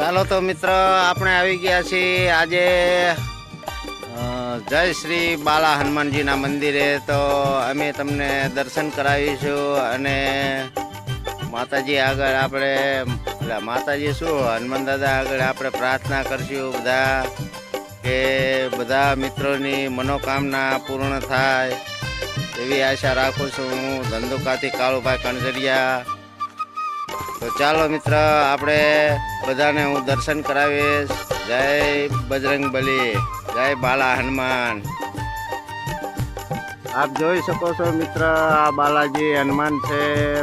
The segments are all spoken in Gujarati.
ચાલો તો મિત્ર, આપણે આવી ગયા છીએ આજે જય શ્રી બાલા હનુમાનજીના મંદિરે. તો અમે તમને દર્શન કરાવીશું અને માતાજી આગળ આપણે માતાજી શું, હનુમાન દાદા આગળ આપણે પ્રાર્થના કરશું બધા, કે બધા મિત્રોની મનોકામના પૂર્ણ થાય. એવી આશા રાખું છું હું ધંધુકાથી કાળુભાઈ કણઝરિયા તો ચાલો મિત્ર, આપણે બધાને હું દર્શન કરાવીશ. જય બજરંગ બલી, જય બાલા હનુમાન. આપ જોઈ શકો છો મિત્ર, આ બાલાજી હનુમાન છે.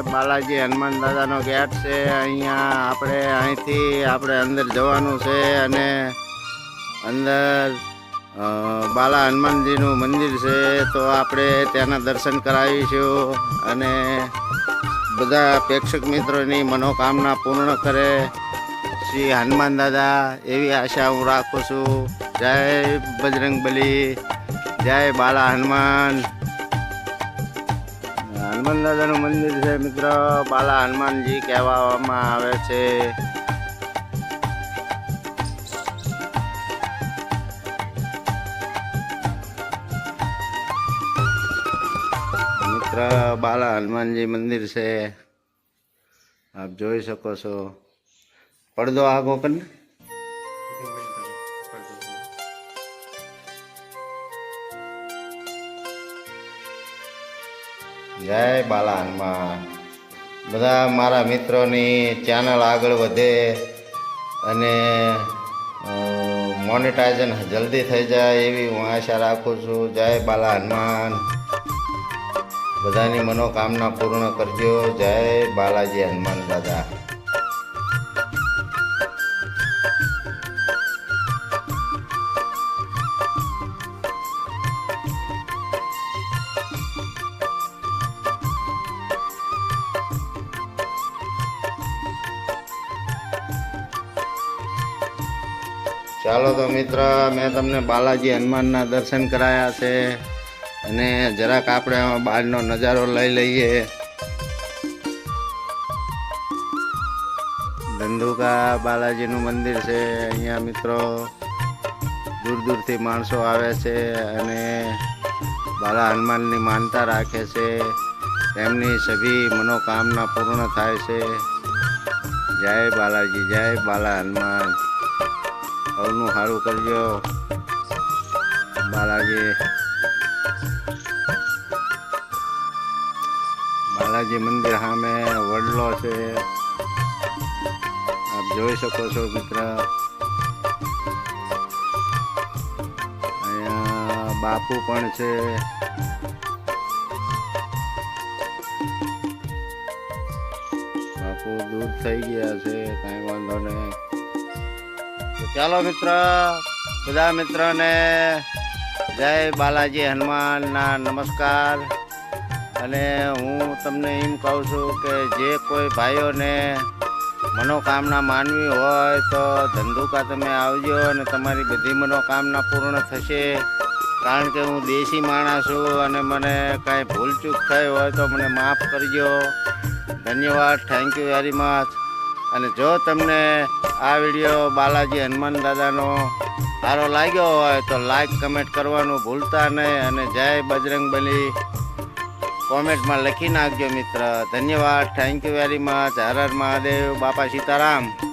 બાલાજી હનુમાન દાદાનો ગેટ છે. અહીંયા આપણે અહીંથી આપણે અંદર જવાનું છે અને અંદર બાલા હનુમાનજીનું મંદિર છે. તો આપણે ત્યાંના દર્શન કરાવીશું અને બધા પ્રેક્ષક મિત્રોની મનોકામના પૂર્ણ કરે. શ્રી હનુમાન દાદા, એવી આશા હું રાખું છું. જય બજરંગ બલી, જય બાલા હનુમાન. હનુમાન દાદાનું મંદિર છે મિત્ર, બાલા હનુમાનજી કહેવામાં આવે છે. બાલા હનુમાનજી મંદિર છે. આપ જોઈ શકો છો. પડદો આગો કરીને જય બાલા હનુમાન. બધા મારા મિત્રોની ચેનલ આગળ વધે અને મોનેટાઇઝન જલ્દી થઈ જાય એવી હું આશા રાખું છું. જય બાલા હનુમાન. બધાની મનોકામના પૂર્ણ કરજો. જય બાલાજી હનુમાન દાદા. ચાલો તો મિત્ર, મેં તમને બાલાજી હનુમાનના દર્શન કરાયા છે. અને જરાક આપણે બહારનો નજારો લઈ લઈએ. ધંધુકા બાલાજીનું મંદિર છે. અહીંયા મિત્રો દૂર દૂરથી માણસો આવે છે અને બાલા હનુમાનની માનતા રાખે છે. તેમની સભી મનોકામના પૂર્ણ થાય છે. જય બાલાજી, જય બાલા હનુમાન. સૌનું સારું કરજો. બાલાજી. બાલાજી મંદિર સામે વડલો છે. આપ જોઈ શકો છો મિત્ર. અહીંયા બાપુ પણ છે. બાપુ દૂર થઈ ગયા છે, કાંઈ વાંધો નહીં. ચાલો મિત્ર, બધા મિત્રોને જય બાલાજી હનુમાનના નમસ્કાર. અને હું તમને એમ કહું છું કે જે કોઈ ભાઈઓને મનોકામના માનવી હોય તો ધંધુકા તમે આવજો અને તમારી બધી મનોકામના પૂર્ણ થશે. કારણ કે હું દેશી માણસ છું અને મને કાંઈ ભૂલચૂક થઈ હોય તો મને માફ કરજો. ધન્યવાદ થેન્ક યુ વેરી મચ અને જો તમને આ વીડિયો બાલાજી હનુમાન દાદાનો સારો લાગ્યો હોય તો લાઈક કમેન્ટ કરવાનું ભૂલતા નહીં અને જય બજરંગ બલી. કોમેન્ટમાં લખી નાખજો મિત્ર. ધન્યવાદ. Thank you very much Har Har Mahadev. Bapa Sitaram.